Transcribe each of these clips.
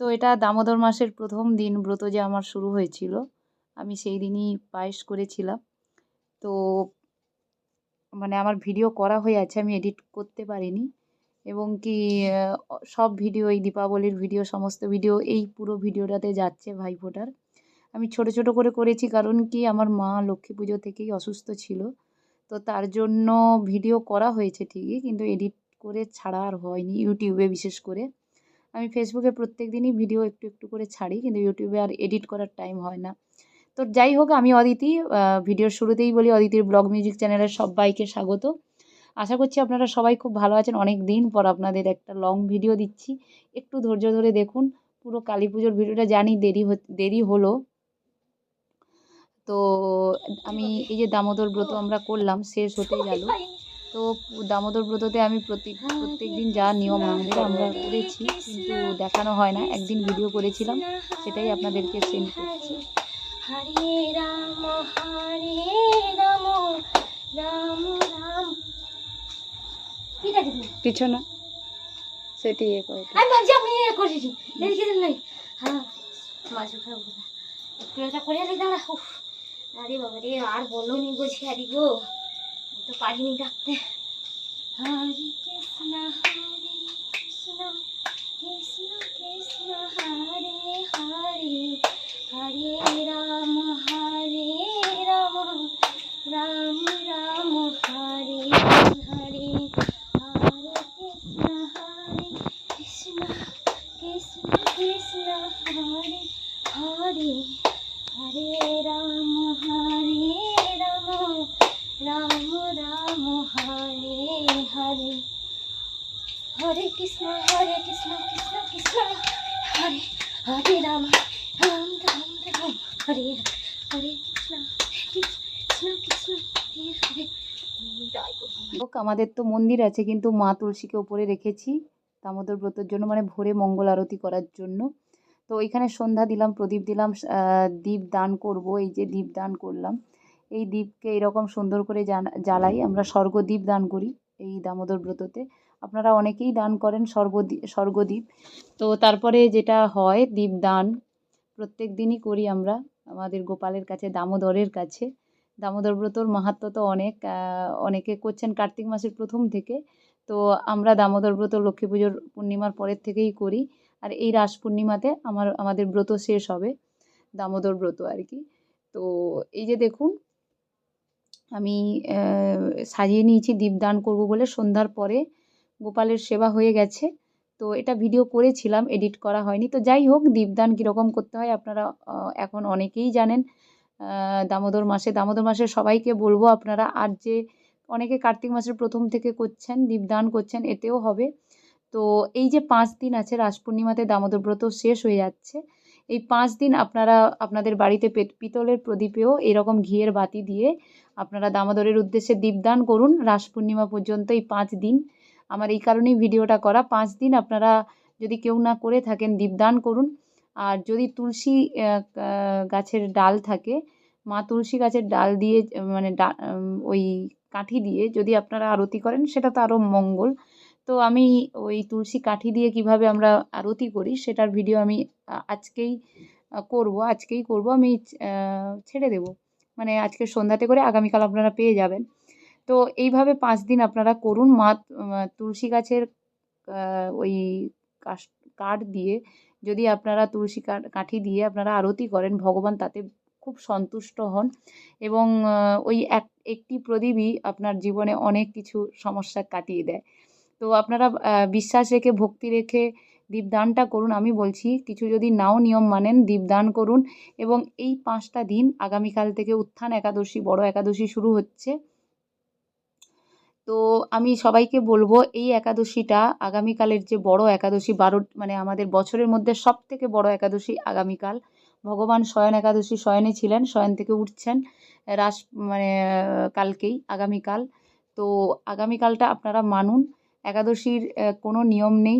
তো এটা দামোদর মাসের প্রথম দিন ব্রত যে আমার শুরু হয়েছিল, আমি সেই দিনই পায়েস করেছিলাম। তো মানে আমার ভিডিও করা হয়ে আছে, আমি এডিট করতে পারিনি। এবং কি সব ভিডিও, এই দীপাবলির ভিডিও, সমস্ত ভিডিও, এই পুরো ভিডিওটাতে যাচ্ছে ভাইফোঁটার আমি ছোট ছোট করে করেছি কারণ কি, আমার মা লক্ষ্মী পুজো থেকেই অসুস্থ ছিল। তো তার জন্য ভিডিও করা হয়েছে ঠিকই, কিন্তু এডিট করে ছাড়া আর হয়নি, ইউটিউবে বিশেষ করে। আমি ফেসবুকে প্রত্যেক দিনই ভিডিও একটু একটু করে ছাড়ি, কিন্তু ইউটিউবে আর এডিট করার টাইম হয় না। তো যাই হোক, আমি অদিতি ভিডিওর শুরুতেই বলি, অদিতির ব্লগ মিউজিক চ্যানেলের সবাইকে স্বাগত। আশা করছি আপনারা সবাই খুব ভালো আছেন। অনেক দিন পর আপনাদের একটা লং ভিডিও দিচ্ছি। একটু ধৈর্য ধরে দেখুন, পুরো কালী পুজোর ভিডিওটা জানি দেরি দেরি হলো। তো আমি এই যে দামোদর ব্রত আমরা করলাম, শেষ হতে গেল। তো দামোদর ব্রততে আমি প্রত্যেক প্রত্যেক দিন যা নিয়ম আমাদের আমরা করেছি কিন্তু দেখানো হয় না। একদিন ভিডিও করেছিলাম সেটাই আপনাদেরকে সেন্ড করছি। হরে রাম হরে রাম রাম রাম। কি দেখি তুমি পিছনে। সেটি ইয়ে করে আমি ভাবছি আমি এ করেছি। দেখি নাই। হ্যাঁ মাছ খাব একটু এটা করে দাঁড়া। আরে বাবা রে আর বলো নি বলছি আরে গো। তো পারিনি ডাকতে হরে কৃষ্ণ হরে কৃষ্ণ কৃষ্ণ কৃষ্ণ হরে হরে হরে রাম হরে রাম রাম রাম হরে হরে হরে কৃষ্ণ হরে কৃষ্ণ কৃষ্ণ কৃষ্ণ হরে হরে হরে রাম হরে রাম রাম হরে হরে হরে কৃষ্ণ হরে কৃষ্ণ কৃষ্ণ কৃষ্ণ হরে হরে রাম রাম রাম রাম হরে হরে কৃষ্ণ কৃষ্ণ কৃষ্ণ হরে আমাদের তো মন্দির আছে, কিন্তু মা তুলসীকে উপরে রেখেছি। দামোদর ব্রতর জন্য মানে ভোরে মঙ্গল আরতি করার জন্য। তো এখানে সন্ধ্যা দিলাম, প্রদীপ দিলাম দীপ দান করব, এই যে দীপ দান করলাম। এই দীপকে এরকম সুন্দর করে জ্বালাই আমরা স্বর্গদ্বীপ দান করি এই দামোদর ব্রততে। আপনারা অনেকেই দান করেন স্বর্গদ্বীপ স্বর্গদ্বীপ। তো তারপরে যেটা হয় দীপ দান, প্রত্যেক দিনই করি আমরা আমাদের গোপালের কাছে, দামোদরের কাছে। দামোদর ব্রতর মাহাত্ম তো অনেক অনেকে করছেন কার্তিক মাসের প্রথম থেকে। তো আমরা দামোদর ব্রত, লক্ষ্মী পুজোর পূর্ণিমার পরের থেকেই করি। আর এই রাস পূর্ণিমাতে আমার, আমাদের ব্রত শেষ হবে, দামোদর ব্রত আর কি। তো এই যে দেখুন আমি সাজিয়ে নিয়েছি, দীপদান করব বলে সন্ধ্যার পরে। গোপালের সেবা হয়ে গেছে। তো এটা ভিডিও করেছিলাম এডিট করা হয়নি। তো যাই হোক, দীপদান কীরকম করতে হয় আপনারা এখন অনেকেই জানেন। দামোদর মাসে দামোদর মাসে সবাইকে বলব আপনারা, আর যে অনেকে কার্তিক মাসের প্রথম থেকে করছেন, দীপদান করছেন, এতেও হবে। তো এই যে পাঁচ দিন আছে, রাস পূর্ণিমাতে দামোদর ব্রত শেষ হয়ে যাচ্ছে। এই পাঁচ দিন আপনারা আপনাদের বাড়িতে পিতলের প্রদীপেও এরকম ঘিয়ের বাতি দিয়ে আপনারা দামোদরের উদ্দেশ্যে দীপদান করুন। রাস পূর্ণিমা পর্যন্ত এই পাঁচ দিন। আমার এই কারণেই ভিডিওটা করা। পাঁচ দিন আপনারা যদি কেউ না করে থাকেন, দীপদান করুন। আর যদি তুলসী গাছের ডাল থাকে, মা তুলসী গাছের ডাল দিয়ে মানে ওই কাঠি দিয়ে যদি আপনারা আরতি করেন, সেটা তো আরও মঙ্গল। তো আমি ওই তুলসী কাঠি দিয়ে কীভাবে আমরা আরতি করি সেটার ভিডিও আমি আজকেই করব আজকেই করব, আমি ছেড়ে দেব। মানে আজকে সন্ধ্যাতে করে আগামীকাল আপনারা পেয়ে যাবেন। তো এইভাবে পাঁচ দিন আপনারা করুন, মা তুলসী গাছের ওই কাঠ দিয়ে যদি আপনারা তুলসী কাঠি দিয়ে আপনারা আরতি করেন, ভগবান তাতে খুব সন্তুষ্ট হন এবং ওই এক, একটি প্রদীপই আপনার জীবনে অনেক কিছু সমস্যা কাটিয়ে দেয়। তো আপনারা বিশ্বাস রেখে, ভক্তি রেখে দীপদানটা করুন। আমি বলছি, কিছু যদি নাও নিয়ম মানেন, দীপদান করুন এবং এই পাঁচটা দিন, আগামীকাল থেকে উত্থান একাদশী, বড় একাদশী শুরু হচ্ছে। তো আমি সবাইকে বলব, এই একাদশীটা আগামীকালের যে বড় একাদশী, বারো মানে আমাদের বছরের মধ্যে সব থেকে বড় একাদশী আগামীকাল। ভগবান শয়ন একাদশী শয়নে ছিলেন শয়ন থেকে উঠছেন, রাস মানে কালকেই, আগামীকাল। তো আগামীকালটা আপনারা মানুন। একাদশীর কোনো নিয়ম নেই।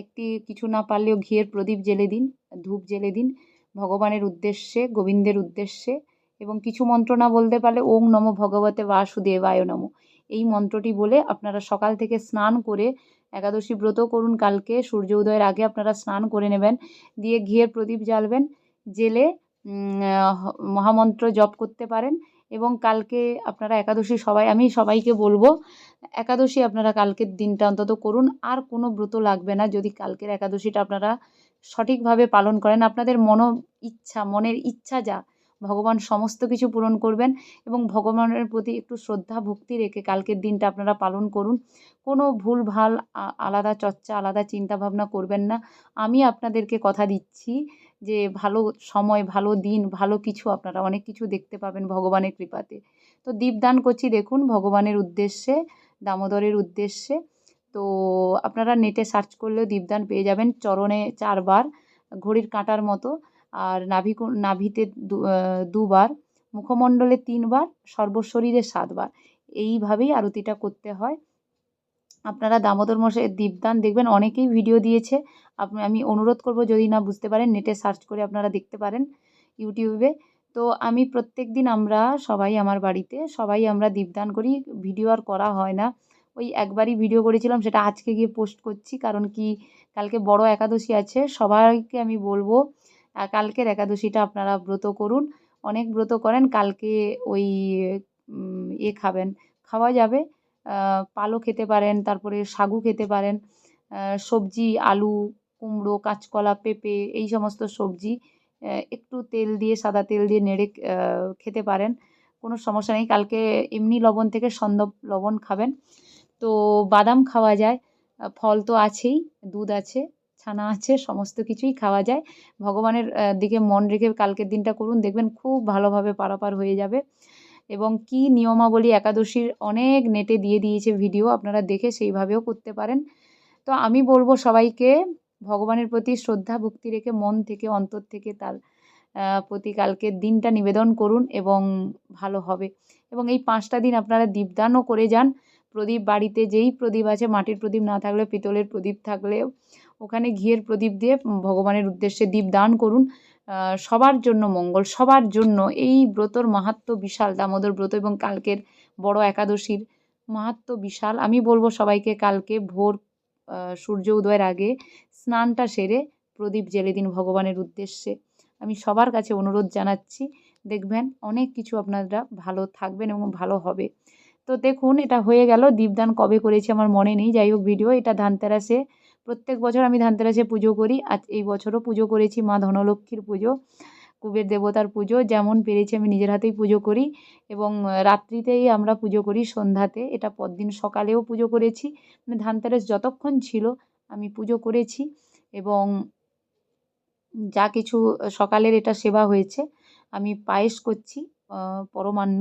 একটি কিছু না পারলেও ঘিয়ের প্রদীপ জ্বেলে দিন, ধূপ জ্বেলে দিন, ভগবানের উদ্দেশ্যে, গোবিন্দের উদ্দেশ্যে এবং কিছু মন্ত্র না বলতে পারলে ওং নম ভগবতে বাসুদেবায় নম। এই মন্ত্রটি বলে আপনারা সকাল থেকে স্নান করে একাদশী ব্রত করুন। কালকে সূর্য উদয়ের আগে আপনারা স্নান করে নেবেন, দিয়ে ঘিয়ের প্রদীপ জ্বালবেন জেলে মহামন্ত্র জপ করতে পারেন এবং কালকে আপনারা একাদশী সবাই, আমি সবাইকে বলব একাদশী আপনারা কালকের দিনটা অন্তত করুন। আর কোনো ব্রত লাগবে না। যদি কালকের একাদশীটা আপনারা সঠিকভাবে পালন করেন, আপনাদের মনো ইচ্ছা, মনের ইচ্ছা যা, ভগবান সমস্ত কিছু পূরণ করবেন এবং ভগবানের প্রতি একটু শ্রদ্ধা, ভক্তি রেখে কালকের দিনটা আপনারা পালন করুন। কোনো ভুল, ভালো আলাদা চর্চা, আলাদা চিন্তা ভাবনা করবেন না। আমি আপনাদেরকে কথা দিচ্ছি যে ভালো সময়, ভালো দিন, ভালো কিছু আপনারা অনেক কিছু দেখতে পাবেন ভগবানের কৃপাতে। তো দীপদান করছি, দেখুন, ভগবানের উদ্দেশ্যে দামোদরের উদ্দেশ্যে। তো আপনারা নেটে সার্চ করলেও দীপদান পেয়ে যাবেন। চরণে চারবার ঘড়ির কাঁটার মতো। আর নাভি নাভিতে দুবার, মুখমণ্ডলে তিনবার, সর্বশরীরে সাতবার। এইভাবেই আরতিটা করতে হয়। আপনারা দামোদর মশাইয়ের দীপদান দেখবেন অনেকেই ভিডিও দিয়েছে। আমি অনুরোধ করব যদি না বুঝতে পারেন নেটে সার্চ করে আপনারা দেখতে পারেন। ইউটিউবে তো আমি প্রত্যেক দিন আমরা সবাই আমার বাড়িতে, সবাই আমরা দীপদান করি। ভিডিও আর করা হয় না। ওই একবারই ভিডিও করেছিলাম, সেটা আজকে গিয়ে পোস্ট করছি। কারণ কি, কালকে বড় একাদশী আছে, সবাইকে আমি বলব কালকের একাদশীটা আপনারা ব্রত করুন। অনেক ব্রত করেন, কালকে ওই এ খাবেন। খাওয়া যাবে পালও খেতে পারেন, তারপরে সাগু খেতে পারেন সবজি, আলু, কুমড়ো, কাঁচকলা, পেঁপে, এই সমস্ত সবজি। একটু তেল দিয়ে, সাদা তেল দিয়ে নেড়ে খেতে পারেন। কোনো সমস্যা নেই। কালকে এমনি লবণ থেকে সন্দব লবণ খাবেন। তো বাদাম খাওয়া যায়। ফল তো আছেই, দুধ আছে, ছানা আছে, সমস্ত কিছুই খাওয়া যায়। ভগবানের দিকে মন রেখে কালকের দিনটা করুন। দেখবেন খুব ভালোভাবে পারাপার হয়ে যাবে। এবং কি নিয়মাবলী একাদশীর অনেক নেটে দিয়ে দিয়েছে ভিডিও। আপনারা দেখে সেইভাবেও করতে পারেন। তো আমি বলব সবাইকে ভগবানের প্রতি শ্রদ্ধা, ভক্তি রেখে মন থেকে, অন্তর থেকে তার প্রতি কালকের দিনটা নিবেদন করুন এবং ভালো হবে। এবং এই পাঁচটা দিন আপনারা দীপদানও করে যান। প্রদীপ বাড়িতে যেই প্রদীপ আছে, মাটির প্রদীপ না থাকলে পিতলের প্রদীপ থাকলেও ওখানে ঘিয়ের প্রদীপ দিয়ে ভগবানের উদ্দেশ্যে দীপ দান করুন সবার জন্য মঙ্গল, সবার জন্য এই ব্রতর মাহাত্ম্য বিশাল, দামোদর ব্রত এবং কালকের বড় একাদশীর মাহাত্ম্য বিশাল। আমি বলব সবাইকে কালকে ভোর সূর্য উদয়ের আগে স্নানটা সেরে প্রদীপ জেলে দিন ভগবানের উদ্দেশ্যে। আমি সবার কাছে অনুরোধ জানাচ্ছি, দেখবেন অনেক কিছু আপনারা ভালো থাকবেন এবং ভালো হবে। তো দেখুন, এটা হয়ে গেল। দীপদান কবে করেছি আমার মনে নেই। যাই হোক, ভিডিও, এটা ধানতেরাসে। প্রত্যেক বছর আমি ধানতেরাসে পুজো করি। আজ এই বছরও পুজো করেছি, মা ধনলক্ষ্মীর পুজো, কুবের দেবতার পুজো। যেমন পেরেছি আমি নিজের হাতেই পুজো করি এবং রাত্রিতেই আমরা পুজো করি, সন্ধ্যাতে। এটা পরদিন সকালেও পুজো করেছি। মানে ধানতেরাস যতক্ষণ ছিল আমি পুজো করেছি এবং যা কিছু, সকালের এটা সেবা হয়েছে, আমি পায়েস করছি পরমান্ন।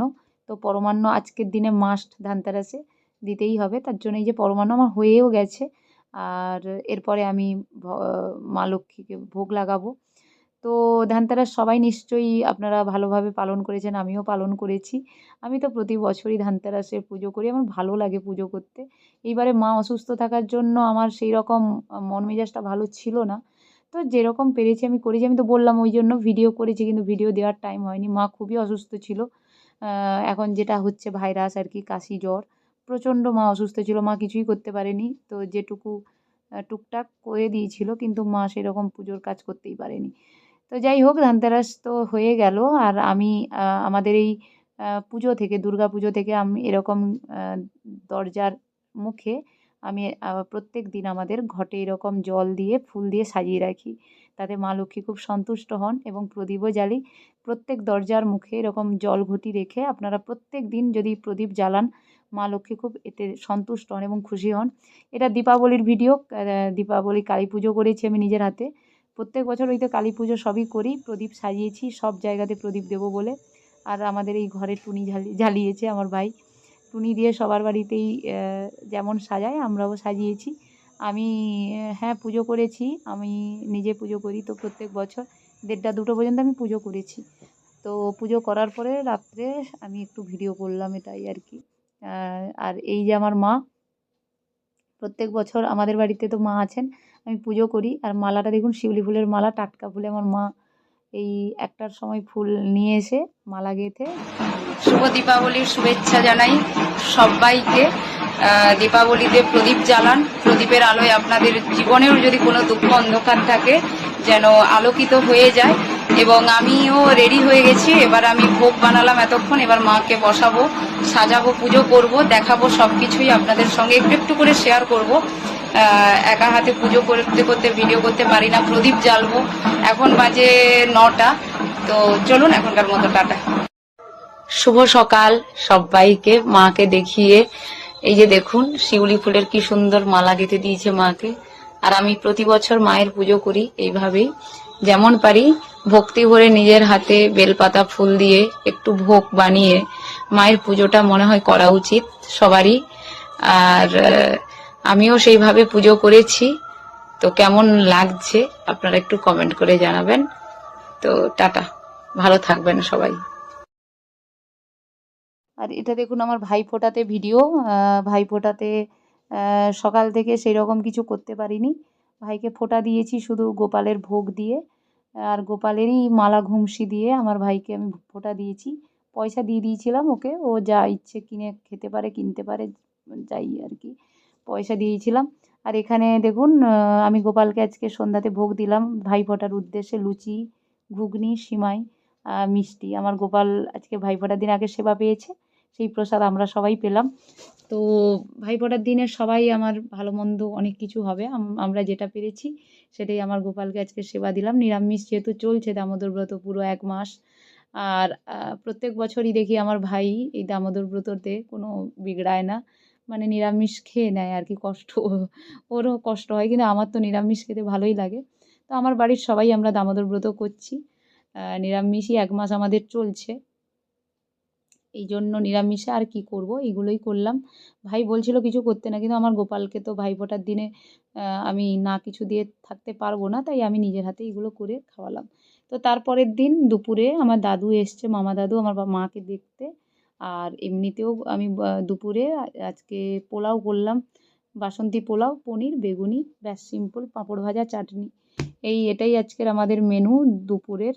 তো পরমান্ন আজকের দিনে মাস্ট ধানতেরাসে দিতেই হবে, তার জন্য এই যে পরমান্ন আমার হয়েও গেছে। আর এরপরে আমি মা লক্ষ্মীকে ভোগ লাগাবো। তো ধানতেরাস, সবাই নিশ্চয়ই আপনারা ভালোভাবে পালন করেছেন, আমিও পালন করেছি। আমি তো প্রতি বছরই ধানতেরাসে পুজো করি, আমার ভালো লাগে পুজো করতে। এইবারে মা অসুস্থ থাকার জন্য আমার সেই রকম মন মেজাজটা ভালো ছিল না। তো যেরকম পেরেছি আমি করেছি। আমি তো বললাম ওই জন্য ভিডিও করেছি, কিন্তু ভিডিও দেওয়ার টাইম হয়নি। মা খুবই অসুস্থ ছিল। এখন যেটা হচ্ছে ভাইরাস আর কি, কাশি, জ্বর। প্রচণ্ড মা অসুস্থ ছিল, মা কিছুই করতে পারেনি। তো যেটুকু টুকটাক করে দিয়েছিল, কিন্তু মা সেরকম পুজোর কাজ করতেই পারেনি। তো যাই হোক ধানতেরাস তো হয়ে গেল। আর আমি আমাদের এই পুজো থেকে, দুর্গা পুজো থেকে আমি এরকম দরজার মুখে আমি প্রত্যেক দিন আমাদের ঘটে এরকম জল দিয়ে, ফুল দিয়ে সাজিয়ে রাখি। তাতে মা লক্ষ্মী খুব সন্তুষ্ট হন এবং প্রদীপও জ্বালি। প্রত্যেক দরজার মুখে এরকম জল ঘটি রেখে আপনারা প্রত্যেক দিন যদি প্রদীপ জ্বালান, মা লক্ষ্মী খুব এতে সন্তুষ্ট হন এবং খুশি হন। এটা দীপাবলির ভিডিও দীপাবলি কালী পুজো করেছি আমি নিজের হাতে। প্রত্যেক বছর ওই তো কালী পুজো সবই করি, প্রদীপ সাজিয়েছি, সব জায়গাতে প্রদীপ দেবো বলে। আর আমাদের এই ঘরে টুনি জ্বালিয়েছে আমার ভাই। টুনি দিয়ে সবার বাড়িতেই যেমন সাজায় আমরাও সাজিয়েছি। আমি হ্যাঁ পুজো করেছি, আমি নিজে পুজো করি তো প্রত্যেক বছর। দেড়টা দুটো পর্যন্ত আমি পুজো করেছি। তো পুজো করার পরে রাত্রে আমি একটু ভিডিও করলাম এটাই আর কি। আর এই যে আমার মা, প্রত্যেক বছর আমাদের বাড়িতে তো মা আছেন। আমি পুজো করি। আর মালাটা দেখুন, শিউলি ফুলের মালা, টাটকা ফুলে। আমার মা এই একটার সময় ফুল নিয়ে এসে মালা গেঁথে শুভ দীপাবলির শুভেচ্ছা জানাই সবাইকে। দীপাবলিতে প্রদীপ জ্বালান। প্রদীপের আলোয় আপনাদের জীবনেও যদি কোনো দুঃখ অন্ধকার থাকে, যেন আলোকিত হয়ে যায় এবং আমিও রেডি হয়ে গেছি। এবার আমি ভোগ বানালাম এতক্ষণ। এবার মাকে বসাবো, সাজাবো, পুজো করব, দেখাবো সব কিছুই আপনাদের সঙ্গে। একটু একটু করে শেয়ার করব। একা হাতে পুজো করতে করতে ভিডিও করতে পারি না। প্রদীপ জ্বালবো। এখন বাজে নটা। তো চলুন এখনকার মতো, টাটা। শুভ সকাল সবাইকে, মাকে দেখিয়ে। এই যে দেখুন, শিউলি ফুলের কি সুন্দর মালা গেঁথে দিয়েছে মাকে। আর আমি প্রতি বছর মায়ের পুজো করি এইভাবেই। যেমন পারি ভক্তি ভরে নিজের হাতে বেলপাতা ফুল দিয়ে একটু ভোগ বানিয়ে মায়ের পুজোটা মনে হয় করা উচিত সবারই। আর আমিও সেইভাবে পুজো করেছি। তো কেমন লাগছে আপনারা একটু কমেন্ট করে জানাবেন। তো টাটা, ভালো থাকবেন সবাই। আর এটা দেখুন আমার ভাই ফোটাতে ভিডিও ভাই ফোটাতে সকাল থেকে সেই রকম কিছু করতে পারিনি। ভাইকে ফোঁটা দিয়েছি শুধু গোপালের ভোগ দিয়ে। আর গোপালেরই মালা ঘুমসি দিয়ে আমার ভাইকে আমি ফোঁটা দিয়েছি। পয়সা দিয়ে দিয়েছিলাম ওকে। ও যা ইচ্ছে কিনে, খেতে পারে, কিনতে পারে, যাই আর কি। পয়সা দিয়েছিলাম। আর এখানে দেখুন আমি গোপালকে আজকে সন্ধ্যাতে ভোগ দিলাম। ভাই ফোঁটার উদ্দেশ্যে লুচি, ঘুগনি, সিমাই মিষ্টি। আমার গোপাল আজকে ভাই ফোঁটার দিন আগে সেবা পেয়েছে। সেই প্রসাদ আমরা সবাই পেলাম। তো ভাইফোঁটার দিনে সবাই আমার ভালো মন্দ অনেক কিছু হবে। আমরা যেটা পেরেছি সেটাই আমার গোপালকে আজকে সেবা দিলাম। নিরামিষ যেহেতু চলছে দামোদর ব্রত পুরো এক মাস। আর প্রত্যেক বছরই দেখি আমার ভাই এই দামোদর ব্রততে কোনো বিগড়ায় না। মানে নিরামিষ খেয়ে নেয় আর কি, কষ্ট ওরও কষ্ট হয়। কিন্তু আমার তো নিরামিষ খেতে ভালোই লাগে। তো আমার বাড়ির সবাই আমরা দামোদর ব্রত করছি। নিরামিষই এক মাস আমাদের চলছে। এই জন্য নিরামিষে আর কি করব? এইগুলোই করলাম। ভাই বলছিল কিছু করতে না, কিন্তু আমার গোপালকে তো ভাইফোঁটার দিনে আমি না কিছু দিয়ে থাকতে পারব না, তাই আমি নিজের হাতে এগুলো করে খাওয়ালাম। তো তারপরের দিন দুপুরে আমার দাদু এসছে, মামা দাদু আমার মাকে দেখতে। আর এমনিতেও আমি দুপুরে আজকে পোলাও করলাম, বাসন্তী পোলাও, পনির, বেগুনি, ব্যাস সিম্পল পাঁপড় ভাজা, চাটনি। এই এটাই আজকের আমাদের মেনু দুপুরের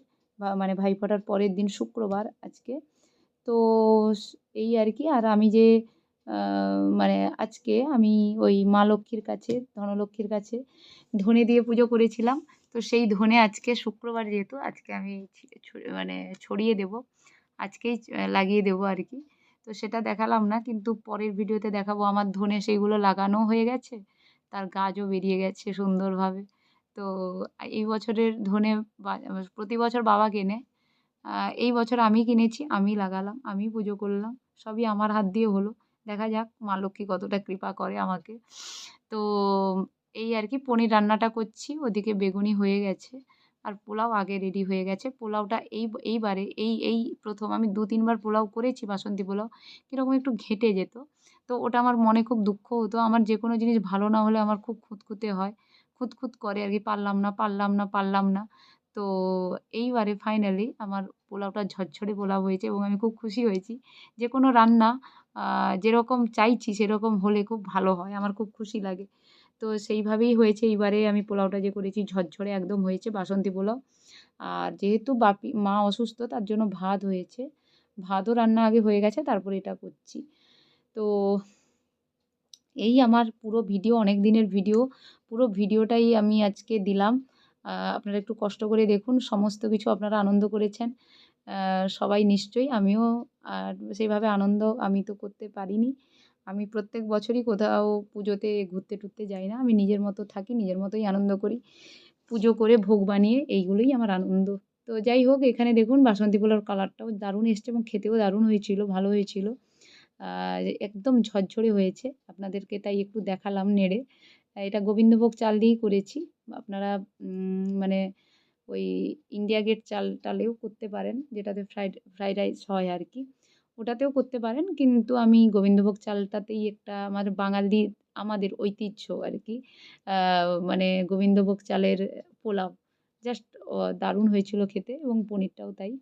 মানে ভাইফোঁটার পরের দিন শুক্রবার আজকে। তো এই আর কি আর আমি যে মানে আজকে আমি ওই মা লক্ষ্মীর কাছে, ধনলক্ষ্মীর কাছে ধনে দিয়ে পুজো করেছিলাম। তো সেই ধনে আজকে শুক্রবার যেহেতু, আজকে আমি মানে ছড়িয়ে দেব। আজকেই লাগিয়ে দেবো আর কি তো সেটা দেখালাম না, কিন্তু পরের ভিডিওতে দেখাবো। আমার ধনে সেইগুলো লাগানো হয়ে গেছে। তার গাছও বেরিয়ে গেছে সুন্দরভাবে। তো এই বছরের ধনে প্রতি বছর বাবা কেনে এই বছর আমি কিনেছি, আমি লাগালাম, আমি পুজো করলাম, সবই আমার হাত দিয়ে হলো। দেখা যাক, মা লক্ষ্মী কতটা কৃপা করে আমাকে। তো এই আর কি, পনির রান্নাটা করছি, ওদিকে বেগুনি হয়ে গেছে, আর পোলাও আগে রেডি হয়ে গেছে। পোলাওটা এই, এইবারে, এই এই প্রথম আমি দু, তিনবার পোলাও করেছি, বাসন্তী পোলাও, কীরকম একটু ঘেঁটে যেত। তো ওটা আমার মনে খুব দুঃখ হতো, আমার যে কোনো জিনিস ভালো না হলে আমার খুব খুঁতখুঁতে হয়। খুঁতখুঁত করে আর কি, পারলাম না পারলাম না পারলাম না। তো এইবারে ফাইনালি আমার পোলাওটা ঝরঝরে পোলাও হয়েছে এবং আমি খুব খুশি হয়েছি। যে কোনো রান্না যেরকম চাইছি সেরকম হলে খুব ভালো হয়, আমার খুব খুশি লাগে। তো সেইভাবেই হয়েছে এইবারে আমি পোলাওটা যে করেছি ঝরঝরে একদম হয়েছে বাসন্তী পোলাও। আর যেহেতু বাপি, মা অসুস্থ তার জন্য ভাত হয়েছে। ভাতও রান্না আগে হয়ে গেছে, তারপরে এটা করছি। তো এই আমার পুরো ভিডিও অনেক দিনের ভিডিও পুরো ভিডিওটাই আমি আজকে দিলাম। আপনারা একটু কষ্ট করে দেখুন, সমস্ত কিছু আপনারা আনন্দ করেছেন। সবাই নিশ্চয়ই, আমিও আর সেইভাবে আনন্দ আমি তো করতে পারিনি। আমি প্রত্যেক বছরই কোথাও পুজোতে ঘুরতে টুরতে যাই না, আমি নিজের মতো থাকি, নিজের মতোই আনন্দ করি। পুজো করে ভোগ বানিয়ে এইগুলোই আমার আনন্দ। তো যাই হোক, এখানে দেখুন বাসন্তী পোলাওর কালারটাও দারুণ এসছে এবং খেতেও দারুণ হয়েছিল, ভালো হয়েছিল। একদম ঝরঝরে হয়েছে। আপনাদেরকে তাই একটু দেখালাম নেড়ে। এটা গোবিন্দভোগ চাল দিয়েই করেছি। আপনারা মানে ওই ইন্ডিয়া গেট চাল টালেও করতে পারেন, যেটাতে ফ্রাইড ফ্রাইড রাইস হয় আর কি ওটাতেও করতে পারেন, কিন্তু আমি গোবিন্দভোগ চালটাতেই একটা আমার বাঙালি, আমাদের ঐতিহ্য আর কি মানে গোবিন্দভোগ চালের পোলাও। জাস্ট দারুণ হয়েছিল খেতে এবং পনিরটাও তাই।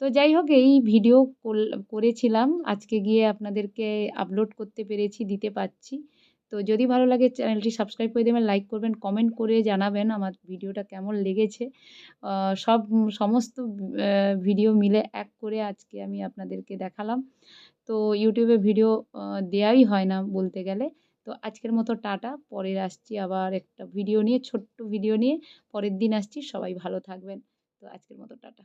তো যাই হোক, এই ভিডিও করেছিলাম। আজকে গিয়ে আপনাদেরকে আপলোড করতে পেরেছি, দিতে পারছি। তো যদি ভালো লাগে চ্যানেলটি সাবস্ক্রাইব করে দেবেন, লাইক করবেন, কমেন্ট করে জানাবেন আমার ভিডিওটা কেমন লেগেছে। সব সমস্ত ভিডিও মিলে এক করে আজকে আমি আপনাদেরকে দেখালাম। তো ইউটিউবে ভিডিও দেওয়াই হয় না বলতে গেলে। তো আজকের মতো টাটা, পরের আসছি আবার একটা ভিডিও নিয়ে, ছোট্ট ভিডিও নিয়ে। পরের দিন আসছি, সবাই ভালো থাকবেন। তো আজকের মতো টাটা।